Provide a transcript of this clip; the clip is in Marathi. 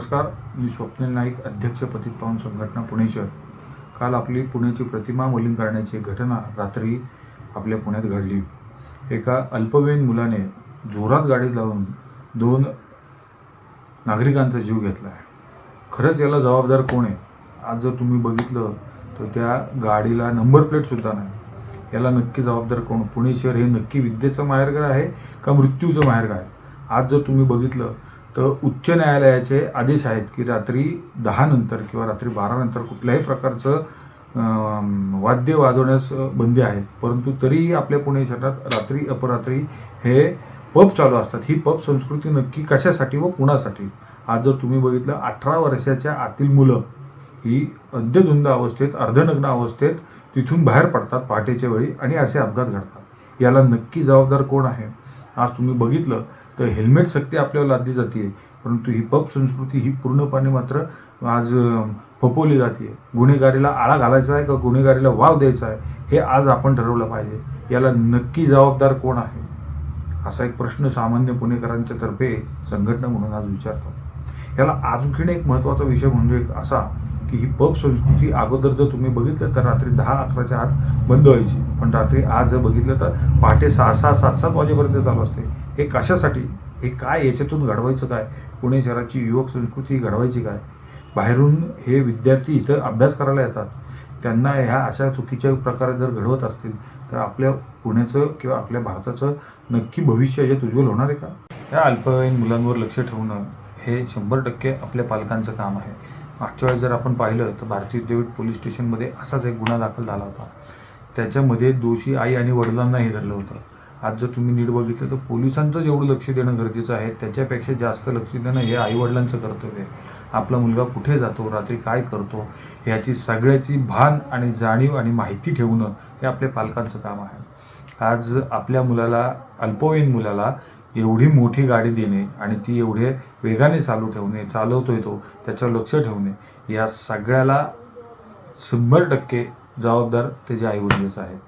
नमस्कार मी स्वप्नील नाईक अध्यक्ष पाहून संघटना पुणे शहर. काल आपली पुण्याची प्रतिमा मलिन करण्याची घटना रात्री आपल्या पुण्यात घडली. एका अल्पवयीन मुलाने जोरात गाडी लावून दोन नागरिकांचा जीव घेतला आहे खरंच याला जबाबदार कोण आहे? आज जर तुम्ही बघितलं तर त्या गाडीला नंबर प्लेटसुद्धा नाही. याला नक्की जबाबदार कोण? पुणे शहर हे नक्की विद्येचं माहेरघर आहे का मृत्यूचं माहेरघर आहे? आज जर तुम्ही बघितलं तर उच्च न्यायालयाचे आदेश आहेत की रात्री दहानंतर किंवा रात्री बारानंतर कुठल्याही प्रकारचं वाद्य वाजवण्यास बंदी आहे. परंतु तरीही आपल्या पुणे शहरात रात्री अपरात्री हे पब चालू असतात. ही पब संस्कृती नक्की कशासाठी व कुणासाठी? आज जर तुम्ही बघितलं अठरा वर्षाच्या आतील मुलं ही अद्यधुंद अवस्थेत अर्धनग्न अवस्थेत तिथून बाहेर पडतात पहाटेच्या वेळी आणि असे अपघात घडतात. याला नक्की जबाबदार कोण आहे? आज तुम्ही बघितलं तर हेल्मेट सक्ती आपल्यावर लादली जाते परंतु ही पब संस्कृती ही पूर्णपणे मात्र आज फपवली जाते गुन्हेगारीला आळा घालायचा आहे का गुन्हेगारीला वाव द्यायचा आहे हे आज आपण ठरवलं पाहिजे. याला नक्की जबाबदार कोण आहे? असा एक प्रश्न सामान्य पुणेकरांच्या तर्फे संघटना म्हणून आज विचारतो. याला आणखीन एक महत्त्वाचा विषय म्हणजे एक असा की ही पब संस्कृती अगोदर जर तुम्ही बघितलं तर रात्री दहा अकराच्या आत बंद व्हायची. पण रात्री आज जर बघितलं तर पहाटे सहा सहा सात सात वाजेपर्यंत चालू असते. हे कशासाठी? हे काय याच्यातून घडवायचं काय? पुणे शहराची युवक संस्कृती घडवायची काय? बाहेरून हे विद्यार्थी इथं अभ्यास करायला येतात. त्यांना ह्या अशा चुकीच्या प्रकारे जर घडवत असतील तर आपल्या पुण्याचं किंवा आपल्या भारताचं नक्की भविष्य याच्यात उज्ज्वल होणार आहे का? या अल्पवयीन मुलांवर लक्ष ठेवणं हे शंभर टक्के आपल्या पालकांचं काम आहे. मागच्या वेळेस जर आपण पाहिलं तर भारतीय विद्यापीठ पोलीस स्टेशनमध्ये असाच एक गुन्हा दाखल झाला होता. त्याच्यामध्ये दोषी आई आणि वडिलांनाही धरलं होतं. आज जर तुम्ही नीट बघितलं तर पोलिसांचं जेवढं लक्ष देणं गरजेचं आहे. त्याच्यापेक्षा जास्त लक्ष देणं हे आईवडिलांचं कर्तव्य आहे. आपला मुलगा कुठे जातो रात्री काय करतो ह्याची सगळ्याची भान आणि जाणीव आणि माहिती ठेवणं हे आपल्या पालकांचं काम आहे. आज आपल्या मुलाला अल्पवयीन मुलाला एवढी मोठी गाडी देणे आणि ती एवढे वेगाने चालू ठेवणे चालवतोय तो त्याच्यावर लक्ष ठेवणे या सगळ्याला शंभर टक्के जबाबदार त्याचे आईवडीलच आहेत.